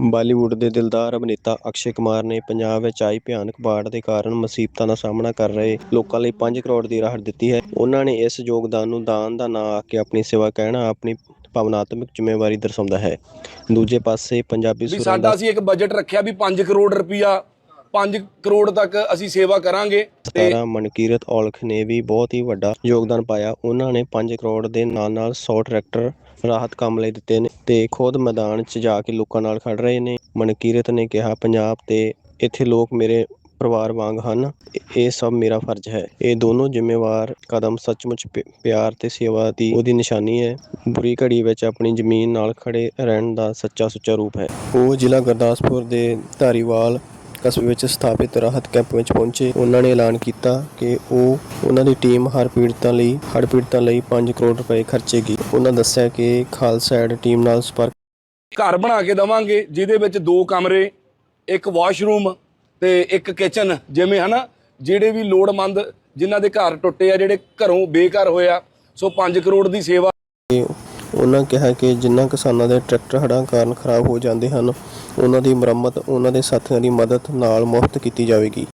ਬਾਲੀਵੁੱਡ ਦੇ ਦਿਲਦਾਰ ਅਭਿਨੇਤਾ ਅਕਸ਼ੇ ਕੁਮਾਰ ਨੇ ਪੰਜਾਬ ਵਿੱਚ ਆਈ ਭਿਆਨਕ ਬਾੜ ਦੇ ਕਾਰਨ ਮੁਸੀਬਤਾਂ ਦਾ ਸਾਹਮਣਾ ਕਰ ਰਹੇ ਲੋਕਾਂ ਲਈ 5 ਕਰੋੜ ਦੀ ਰਾਹਤ ਦਿੱਤੀ ਹੈ। ਉਹਨਾਂ ਨੇ ਇਸ ਯੋਗਦਾਨ ਨੂੰ ਦਾਨ ਦਾ ਨਾਂ ਆ ਕੇ ਆਪਣੀ ਸੇਵਾ ਕਹਿਣਾ ਆਪਣੀ ਭਾਵਨਾਤਮਕ ਜ਼ਿੰਮੇਵਾਰੀ ਦਰਸਾਉਂਦਾ ਹੈ। ਦੂਜੇ ਪਾਸੇ ਪੰਜਾਬੀ ਸੁਰਾਂ ਸਾਡਾ ਅਸੀਂ ਇੱਕ ਬਜਟ ਰੱਖਿਆ ਵੀ 5 ਕਰੋੜ ਰੁਪਇਆ 5 ਕਰੋੜ ਤੱਕ ਅਸੀਂ ਸੇਵਾ ਕਰਾਂਗੇ ਤੇ ਮਨਕੀਰਤ ਔਲਖ ਨੇ ਵੀ ਬਹੁਤ ਹੀ ਵੱਡਾ ਯੋਗਦਾਨ ਪਾਇਆ। ਉਹਨਾਂ ਨੇ 5 ਕਰੋੜ ਦੇ ਨਾਲ ਨਾਲ 100 ਟਰੈਕਟਰ ਰਾਹਤ ਕੰਮ ਲਈ ਦਿੱਤੇ ਨੇ ਤੇ ਖੁਦ ਮੈਦਾਨ 'ਚ ਜਾ ਕੇ ਲੋਕਾਂ ਨਾਲ ਖੜ ਰਹੇ ਨੇ। ਮਨਕੀਰਤ ਨੇ ਕਿਹਾ, ਪੰਜਾਬ ਤੇ ਇੱਥੇ ਲੋਕ ਮੇਰੇ ਪਰਿਵਾਰ ਵਾਂਗ ਹਨ। ਇਹ- ਸਭ ਮੇਰਾ ਫਰਜ਼ ਹੈ। ਇਹ ਦੋਨੋਂ ਜ਼ਿੰਮੇਵਾਰ ਕਦਮ ਸੱਚਮੁੱਚ ਪਿਆਰ ਤੇ ਸੇਵਾ ਦੀ ਉਹਦੀ ਨਿਸ਼ਾਨੀ ਹੈ। ਬੁਰੀ ਘੜੀ ਵਿੱਚ ਆਪਣੀ ਜ਼ਮੀਨ ਨਾਲ ਖੜੇ ਰਹਿਣ ਦਾ ਸੱਚਾ ਸੁੱਚਾ ਰੂਪ ਹੈ। ਉਹ ਜ਼ਿਲ੍ਹਾ ਗੁਰਦਾਸਪੁਰ ਦੇ ਧਾਰੀਵਾਲ ਕਸਬੇ ਵਿੱਚ ਸਥਾਪਿਤ ਰਾਹਤ ਕੈਂਪ ਵਿੱਚ ਪਹੁੰਚੇ। ਉਹਨਾਂ ਨੇ ਐਲਾਨ ਕੀਤਾ ਕਿ ਉਹ ਉਹਨਾਂ ਦੀ ਟੀਮ ਹਰ ਪੀੜਤਾਂ ਲਈ ਹੜ੍ਹ ਪੀੜਤਾਂ ਲਈ 5 ਕਰੋੜ ਰੁਪਏ ਖਰਚੇਗੀ। ਉਹਨਾਂ ਦੱਸਿਆ ਕਿ ਖਾਲਸਾ ਐਡ ਟੀਮ ਨਾਲ ਸੰਪਰਕ ਘਰ ਬਣਾ ਕੇ ਦਵਾਂਗੇ ਜਿਹਦੇ ਵਿੱਚ ਦੋ ਕਮਰੇ ਇੱਕ ਵਾਸ਼ਰੂਮ ਤੇ ਇੱਕ ਕਿਚਨ ਜਿਵੇਂ ਹਨਾ ਜਿਹੜੇ ਵੀ ਲੋੜਮੰਦ ਜਿਨ੍ਹਾਂ ਦੇ ਘਰ ਟੁੱਟੇ ਆ ਜਿਹੜੇ ਘਰੋਂ ਬੇਘਰ ਹੋਇਆ ਸੋ 5 ਕਰੋੜ ਦੀ ਸੇਵਾ ਉਹਨਾਂ ਕਿਹਾ ਕਿ ਜਿਨ੍ਹਾਂ ਕਿਸਾਨਾਂ ਦੇ ਟਰੈਕਟਰ ਹੜ੍ਹਾਂ ਕਾਰਨ ਖਰਾਬ ਹੋ ਜਾਂਦੇ ਹਨ, ਉਹਨਾਂ ਦੀ ਮੁਰੰਮਤ, ਉਹਨਾਂ ਦੇ ਸਾਥੀਆਂ ਦੀ ਮਦਦ ਨਾਲ ਮੁਫਤ ਕੀਤੀ ਜਾਵੇਗੀ।